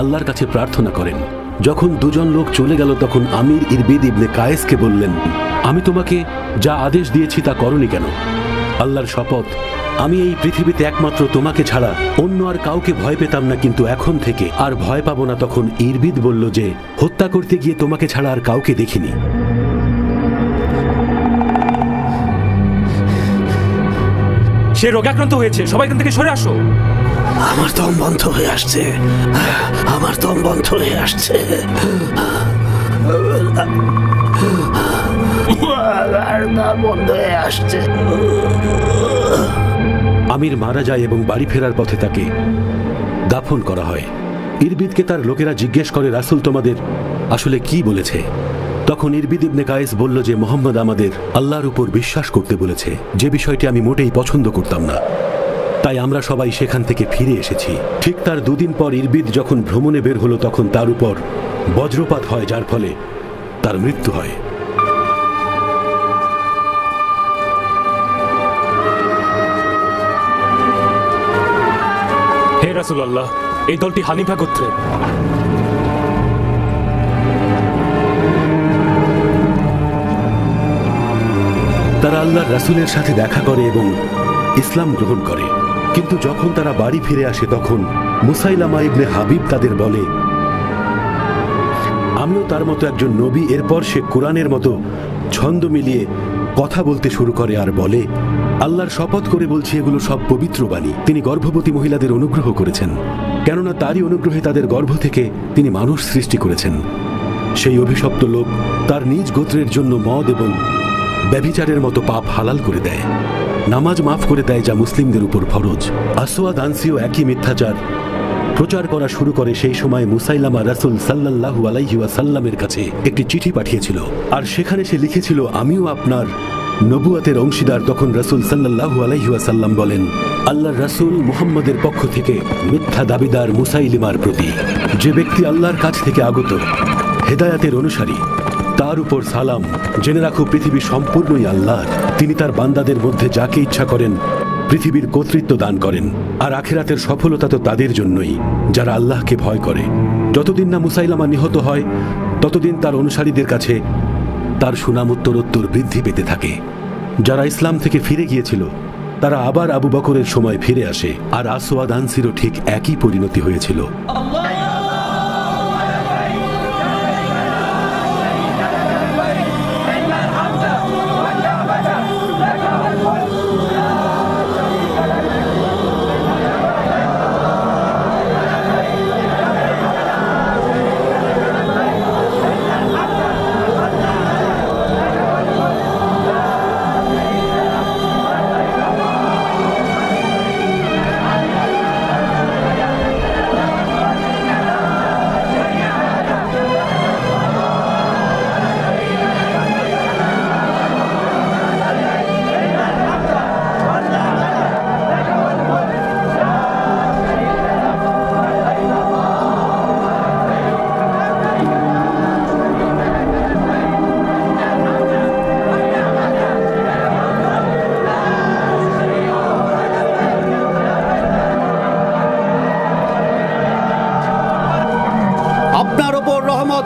আল্লাহর কাছে প্রার্থনা করেন। যখন দুজন লোক চলে গেল, তখন আমির ইরবিদ ইবনে কায়েসকে বললেন, আমি তোমাকে যা আদেশ দিয়েছি তা করনি কেন? আল্লাহর শপথ, আমি এই পৃথিবীতে একমাত্র তোমাকে ছাড়া অন্য আর কাউকে ভয় পেতাম না, কিন্তু এখন থেকে আর ভয় পাবো না। তখন ইরবিদ বলল যে, হত্যা করতে গিয়ে তোমাকে ছাড়া আর কাউকে দেখিনি। সে রোগাক্রান্ত হয়েছে। সবাই এখান থেকে সরে আসো। আমার দম বন্ধ হয়ে আসছে। আমার দম বন্ধ হয়ে আসছে। বন্ধ হয়ে আসছে। আমির মারা যায় এবং বাড়ি ফেরার পথে তাকে দাফন করা হয়। ইরবিদকে তার লোকেরা জিজ্ঞেস করে রাসুল তোমাদের আসলে কি বলেছে? তখন ইরবিদ ইবনে কায়েস বলল যে মোহাম্মদ আমাদের আল্লাহর উপর বিশ্বাস করতে বলেছে। যে বিষয়টি আমি মোটেই পছন্দ করতাম না। তাই আমরা সবাই সেখান থেকে ফিরে এসেছি। ঠিক তার দুদিন পর ইরবিদ যখন ভ্রমণে বের হলো, তখন তার উপর বজ্রপাত হয়, যার ফলে তার মৃত্যু হয়। হে রাসুল আল্লাহ এই দলটি হানিফা গোত্রের। তারা আল্লাহর রাসূলের সাথে দেখা করে এবং ইসলাম গ্রহণ করে। কিন্তু যখন তারা বাড়ি ফিরে আসে, তখন মুসাইলামা ইবনে হাবিব তাদের বলে, আমিও তার মতো একজন নবী। এরপর সে কোরআনের মতো ছন্দ মিলিয়ে কথা বলতে শুরু করে আর বলে, আল্লাহর শপথ করে বলছি, এগুলো সব পবিত্র বাণী। তিনি গর্ভবতী মহিলাদের অনুগ্রহ করেছেন, কেননা তারই অনুগ্রহে তাদের গর্ভ থেকে তিনি মানুষ সৃষ্টি করেছেন। সেই অভিশপ্ত লোক তার নিজ গোত্রের জন্য মদ এবং ব্যভিচারের মতো পাপ হালাল করে দেয়। নামাজ মাফ করে দেয় যা মুসলিমদের উপর ফরজ। আসোয়াদ আনসিও একই মিথ্যাচার। প্রচার করা শুরু করে সেই সময় মুসাইলামা রাসুল সাল্লাল্লাহু আলাইহি ওয়াসাল্লামের কাছে একটি চিঠি পাঠিয়েছিল। আর সেখানে সে লিখেছিল, আমিও আপনার নবুয়াতের অংশীদার। তখন রাসুল সাল্লাল্লাহু আলাইহি ওয়াসাল্লাম বলেন, আল্লাহর রাসূল মুহাম্মদের পক্ষ থেকে মিথ্যা দাবিদার মুসাইলিমার প্রতি যে ব্যক্তি আল্লাহর কাছ থেকে আগত, হেদায়াতের অনুসারী তার উপর সালাম। জেনে রাখো, পৃথিবী সম্পূর্ণই আল্লাহর। তিনি তার বান্দাদের মধ্যে যাকে ইচ্ছা করেন, পৃথিবীর কর্তৃত্ব দান করেন। আর আখেরাতের সফলতা তো তাদের জন্যই, যারা আল্লাহকে ভয় করে। যতদিন না মুসাইলামা নিহত হয়, ততদিন তার অনুসারীদের কাছে তার সুনাম উত্তরোত্তর বৃদ্ধি পেতে থাকে। যারা ইসলাম থেকে ফিরে গিয়েছিল, তারা আবার আবু বকরের সময় ফিরে আসে। আর আসোয়াদ আনসিরও ঠিক একই পরিণতি হয়েছিল। আপনার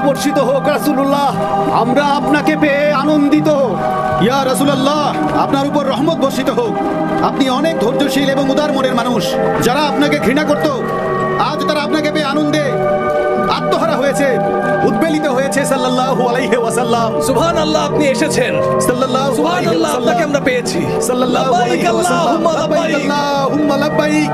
বর্ষিত হোক রাসুল্লাহ আমরা আপনাকে পেয়ে আনন্দিত ইয়া রাসুল্লাহ আপনার উপর রহমত বর্ষিত হোক। আপনি অনেক ধৈর্যশীল এবং উদার মনের মানুষ, যারা আপনাকে ঘৃণা করত, আজ তারা আপনাকে পেয়ে আনন্দে আত্মহারা হয়েছে। সাল্লাল্লাহু আলাইহি ওয়াসাল্লাম। সুবহান আপনি এসেছেন। সাল্লাল্লাহু আপনাকে আমরা পেয়েছি। সাল্লাল্লাহু আলাইহি আল্লাহুম্মা লাব্বাইক লাব্বাইক আল্লাহুম্মা লাব্বাইক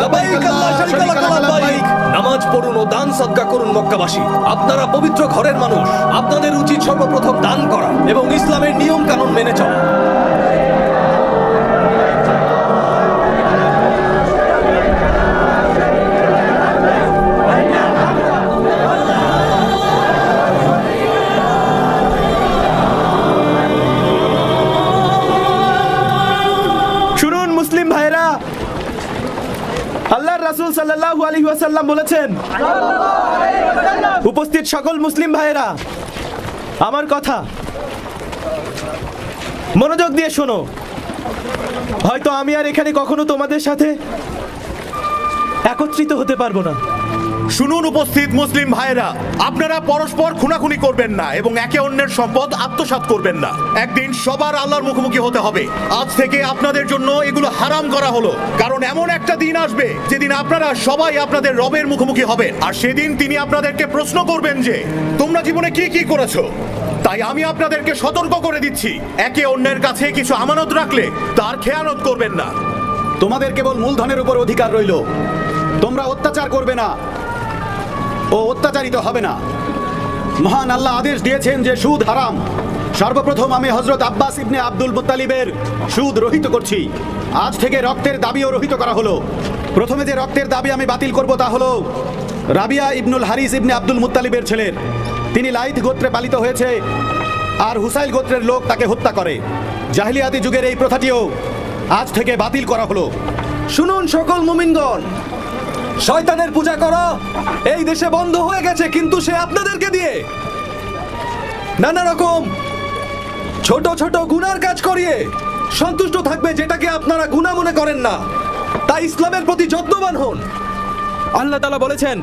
লাব্বাইক আল্লাহ শারীকা লাকা লাব্বাইক নামাজ পড়ুন ও দান সদকা করুন মক্কাবাসী। আপনারা পবিত্র ঘরের মানুষ। আপনাদের উচিত সর্বপ্রথম দান করা এবং ইসলামের নিয়ম কানুন মেনে চলা। ওয়াসাল্লাম বলেছেন, উপস্থিত সকল মুসলিম ভাইয়েরা, আমার কথা মনোযোগ দিয়ে শোনো। হয়তো আমি আর এখানে কখনো তোমাদের সাথে একত্রিত হতে পারব না। শুনুন উপস্থিত মুসলিম ভাইরা আপনারা পরস্পর খুনাখুনি করবেন না এবং একে অন্যের সম্পদ আত্মসাৎ করবেন না। একদিন সবার আল্লাহর মুখোমুখি হতে হবে। আজ থেকে আপনাদের জন্য এগুলো হারাম করা হলো। কারণ এমন একটা দিন আসবে যেদিন আপনারা সবাই আপনাদের রবের মুখোমুখি হবেন। আর সেদিন তিনি আপনাদেরকে প্রশ্ন করবেন যে, তোমরা জীবনে কি কি করেছ? তাই আমি আপনাদেরকে সতর্ক করে দিচ্ছি। একে অন্যের কাছে কিছু আমানত রাখলে তার খেয়ানত করবেন না। তোমাদের কেবল মূলধনের উপর অধিকার রইল। তোমরা অত্যাচার করবে না। ও অত্যাচারিত হবে না। মহান আল্লাহ আদেশ দিয়েছেন যে সুদ হারাম। সর্বপ্রথম আমি হজরত আব্বাস ইবনে আব্দুল মুত্তালিবের সুদ রহিত করছি। আজ থেকে রক্তের দাবিও রহিত করা হলো। প্রথমে যে রক্তের দাবি আমি বাতিল করব তা হলো রাবিয়া ইবনুল হারিস ইবনে আব্দুল মুতালিবের ছেলের। তিনি লাইথ গোত্রে পালিত হয়েছে আর হুসাইল গোত্রের লোক তাকে হত্যা করে। জাহিলিয়াতি যুগের এই প্রথাটিও আজ থেকে বাতিল করা হলো। শুনুন সকল মুমিনগণ শয়তানের পূজা করা। এই দেশে বন্ধ হয়ে গেছে, কিন্তু সে আপনাদেরকে দিয়ে। নানা রকম ছোট ছোট গুনার কাজ করিয়ে সন্তুষ্ট থাকবে যেটাকে আপনারা গুণা মনে করেন না। তাই ইসলামের প্রতি যত্নবান হন। আল্লাহ তালা বলেছেন,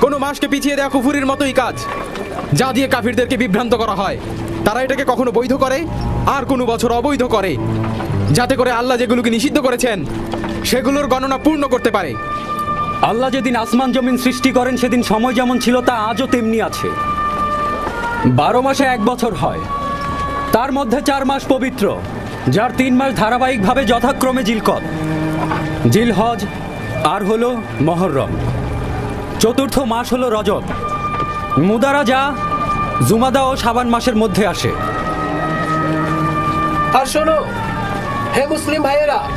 কোনো মাসকে পিছিয়ে দেওয়া কুফুরির মতোই কাজ, যা দিয়ে কাফিরদেরকে বিভ্রান্ত করা হয়। তারা এটাকে কখনো বৈধ করে, আর কোনো বছর অবৈধ করে। যাতে করে আল্লাহ যেগুলোকে নিষিদ্ধ করেছেন, সেগুলোর গণনা পূর্ণ করতে পারে। আল্লাহ যেদিন আসমান জমিন সৃষ্টি করেন, সেদিন সময় যেমন ছিল, তা আজও তেমনি আছে। বারো মাসে এক বছর হয়। তার মধ্যে চার মাস পবিত্র, যার তিন মাস ধারাবাহিকভাবে যথাক্রমে জিলকত। জিলহজ আর হলো মহররম চতুর্থ মাস হলো রজব। মুদারা যা জুমাদা ও সাবান মাসের মধ্যে আসে। আর শোনো, হে মুসলিম ভাইয়েরা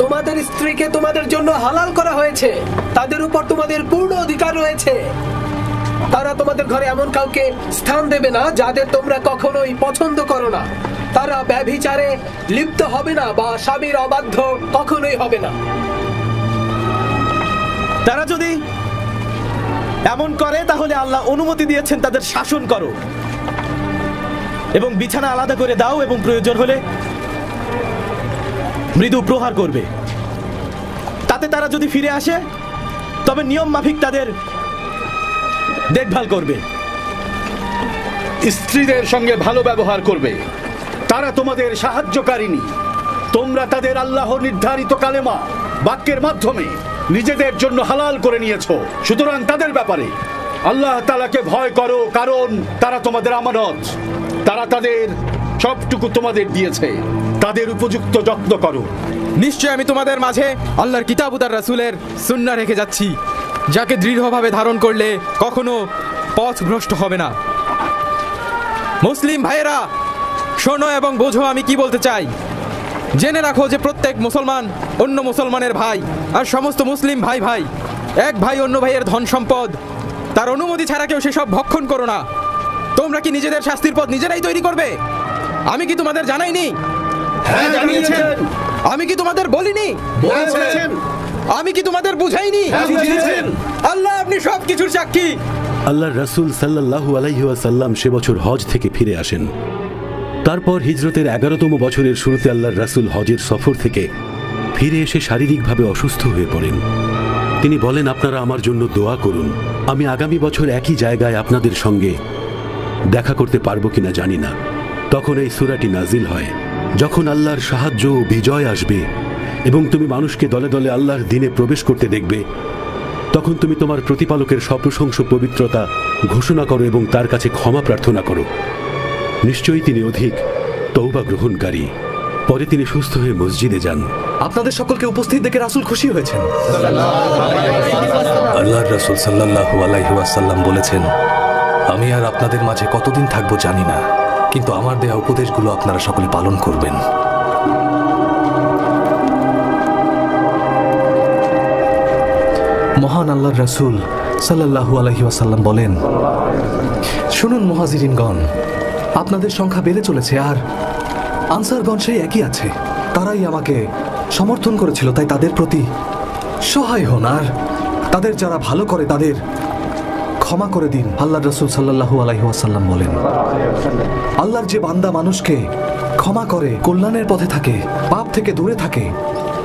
তোমাদের স্ত্রীকে তোমাদের জন্য হালাল করা হয়েছে। তাদের উপর তোমাদের পূর্ণ অধিকার রয়েছে। তারা তোমাদের ঘরে এমন কাউকে স্থান দেবে না যাদের তোমরা কখনোই পছন্দ করো না। তারা ব্যভিচারে লিপ্ত হবে না বা স্বামীর অবাধ্য কখনোই হবে না। তারা যদি এমন করে, তাহলে আল্লাহ অনুমতি দিয়েছেন তাদের শাসন করো। এবং বিছানা আলাদা করে দাও এবং প্রয়োজন হলে মৃদু প্রহার করবে। তাতে তারা যদি ফিরে আসে, তবে নিয়ম মাফিক তাদের দেখভাল করবে। স্ত্রীদের সঙ্গে ভালো ব্যবহার করবে। তারা তোমাদের সাহায্যকারিনী তোমরা তাদের আল্লাহ নির্ধারিত কালেমা, বাক্যের মাধ্যমে নিজেদের জন্য হালাল করে নিয়েছো। সুতরাং তাদের ব্যাপারে আল্লাহ তালাকে ভয় করো, কারণ তারা তোমাদের আমানত। তারা তাদের সবটুকু তোমাদের দিয়েছে। তাদের উপযুক্ত যত্ন করো। নিশ্চয় আমি তোমাদের মাঝে আল্লাহর কিতাব উদার রাসুলের সুন্না রেখে যাচ্ছি, যাকে দৃঢ়ভাবে ধারণ করলে কখনো পথ ভ্রষ্ট হবে না। মুসলিম ভাইয়েরা, শোনো এবং বোঝো আমি কি বলতে চাই। জেনে রাখো যে প্রত্যেক মুসলমান অন্য মুসলমানের ভাই আর সমস্ত মুসলিম ভাই ভাই, এক ভাই অন্য ভাইয়ের ধন সম্পদ। তার অনুমতি ছাড়া কেউ সেসব ভক্ষণ করো না। তোমরা কি নিজেদের শাস্তির পথ নিজেরাই তৈরি করবে? আমি কি তোমাদের জানাইনি? হ্যাঁ জানিয়েছেন। আমি কি তোমাদের বলিনি? বলেছেন। আমি কি তোমাদের বুঝাইনি? হ্যাঁ, আল্লাহ আপনি সব কিছুর সাক্ষী। আল্লাহর রাসূল সাল্লাল্লাহু আলাইহি ওয়াসাল্লাম সে বছর হজ থেকে ফিরে আসেন। তারপর হিজরতের এগারোতম বছরের শুরুতে আল্লাহ রাসূল হজের সফর থেকে ফিরে এসে শারীরিকভাবে অসুস্থ হয়ে পড়েন। তিনি বলেন আপনারা আমার জন্য দোয়া করুন। আমি আগামী বছর একই জায়গায় আপনাদের সঙ্গে দেখা করতে পারব কিনা জানি না। তখন এই সূরাটি নাজিল হয়। যখন আল্লাহর সাহায্য ও বিজয় আসবে এবং তুমি মানুষকে দলে দলে আল্লাহর দিনে প্রবেশ করতে দেখবে তখন তুমি তোমার প্রতিপালকের সপ্রশংস পবিত্রতা ঘোষণা করো এবং তার কাছে ক্ষমা প্রার্থনা করো। নিশ্চয়ই তিনি অধিক তৌবা গ্রহণকারী। পরে তিনি সুস্থ হয়ে মসজিদে যান। আপনাদের সকলকে উপস্থিত দেখে রাসূল খুশি হয়েছেন। আল্লাহর রসুল সাল্লাল্লাহু আলাইহি ওয়াসাল্লাম বলেছেন আমি আর আপনাদের মাঝে কতদিন থাকব জানি না। কিন্তু আমার দেয়া উপদেশগুলো আপনারা সকলে পালন করবেন। মহান আল্লাহর রসুল সাল্লাল্লাহু আলাইহি ওয়াসাল্লাম বলেন, শুনুন মহাজিরিনগণ, আপনাদের সংখ্যা বেড়ে চলেছে আর আনসারগণ সেই একই আছে। তারাই আমাকে সমর্থন করেছিল, তাই তাদের প্রতি সহায় হন আর তাদের যারা ভালো করে তাদের ক্ষমা করে দিন আল্লাহ রসুল সাল্লাহু ওয়াসাল্লাম বলেন। আল্লাহর যে বান্দা মানুষকে ক্ষমা করে, কল্যাণের পথে থাকে, পাপ থেকে দূরে থাকে,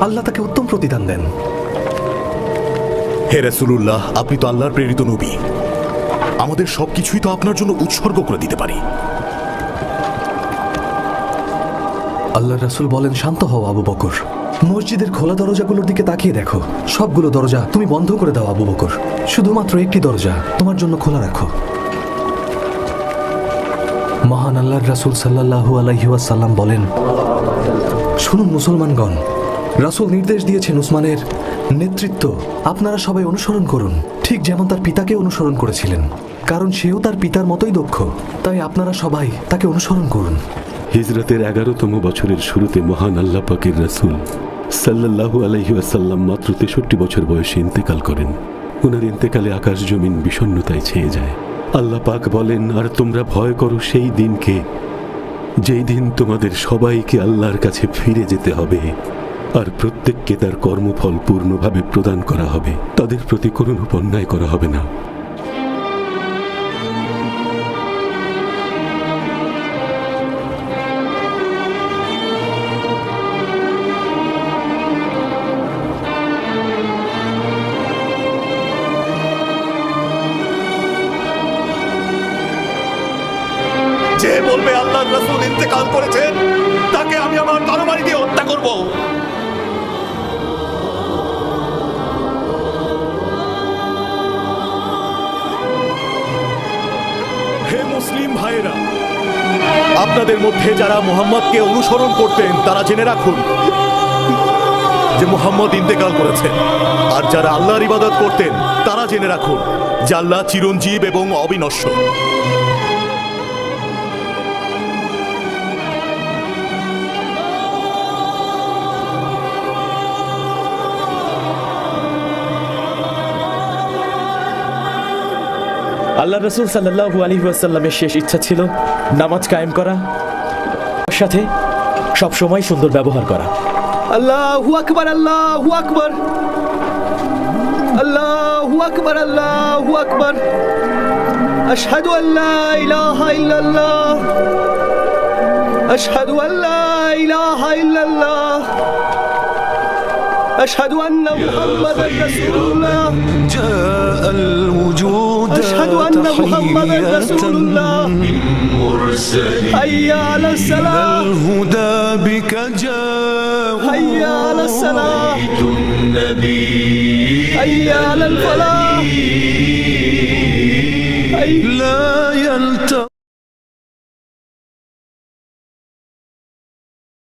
আল্লাহ তাকে উত্তম প্রতিদান দেন। হে রসুল্লাহ আপনি তো আল্লাহর প্রেরিত নবী। আমাদের সব কিছুই তো আপনার জন্য উৎসর্গ করে দিতে পারি। আল্লাহ রাসূল বলেন, শান্ত হও আবু বকর। মসজিদের খোলা দরজাগুলোর দিকে তাকিয়ে দেখো। সবগুলো দরজা তুমি বন্ধ করে দাও আবু বকর। শুধুমাত্র একটি দরজা, তোমার জন্য খোলা রাখো। মহান আল্লাহর রাসূল সাল্লাল্লাহু আলাইহি ওয়াসাল্লাম বলেন, শুনুন মুসলমানগণ, রাসূল নির্দেশ দিয়েছেন উসমানের নেতৃত্ব আপনারা সবাই অনুসরণ করুন। ঠিক যেমন তার পিতাকে অনুসরণ করেছিলেন, কারণ সেও তার পিতার মতোই দক্ষ। তাই আপনারা সবাই তাকে অনুসরণ করুন। হিজরতের এগারোতম বছরের শুরুতে মহান আল্লাহ পাকের রাসুল সাল্লাল্লাহু আলাইহি ওয়াসাল্লাম মাত্র তেষট্টি বছর বয়সে ইন্তেকাল করেন। ওনার ইন্তেকালে আকাশ জমিন বিষণ্ণতায় ছেয়ে যায়। আল্লাহ পাক বলেন, আর তোমরা ভয় করো সেই দিনকে, যেই দিন তোমাদের সবাইকে আল্লাহর কাছে ফিরে যেতে হবে, আর প্রত্যেককে তার কর্মফল পূর্ণভাবে প্রদান করা হবে। তাদের প্রতি কোনো অন্যায় করা হবে না। যে বলবে আল্লাহর রাসূল ইন্তেকাল করেছেন, তাকে আমি আমার তরবারি দিয়ে হত্যা করব। হে মুসলিম ভাইরা আপনাদের মধ্যে যারা মুহাম্মদকে অনুসরণ করতেন, তারা জেনে রাখুন যে মুহাম্মদ ইন্তেকাল করেছেন। আর যারা আল্লাহর ইবাদত করতেন, তারা জেনে রাখুন যে আল্লাহ চিরঞ্জীব এবং অবিনশ্বর। আল্লাহ রসুল সাল্লাহু আলী শেষ ইচ্ছা ছিল নামাজ কায়েম করা, সাথে সবসময় সুন্দর ব্যবহার করা। আল্লাহ আকবর, আল্লাহ আকবার। আল্লাহ আকবার আকবার। আশহাদু আল্লা ইলাহা ইল্লাল্লাহ। আশহাদু ইলাহা ইল্লাল্লাহ। আশহাদু আন্না মুহাম্মাদান রাসূলুল্লাহ। أن محمدا رسول الله. حي على السلام الهدى بك جاء حي على السلام حي على الفلاح. لا يلتقي.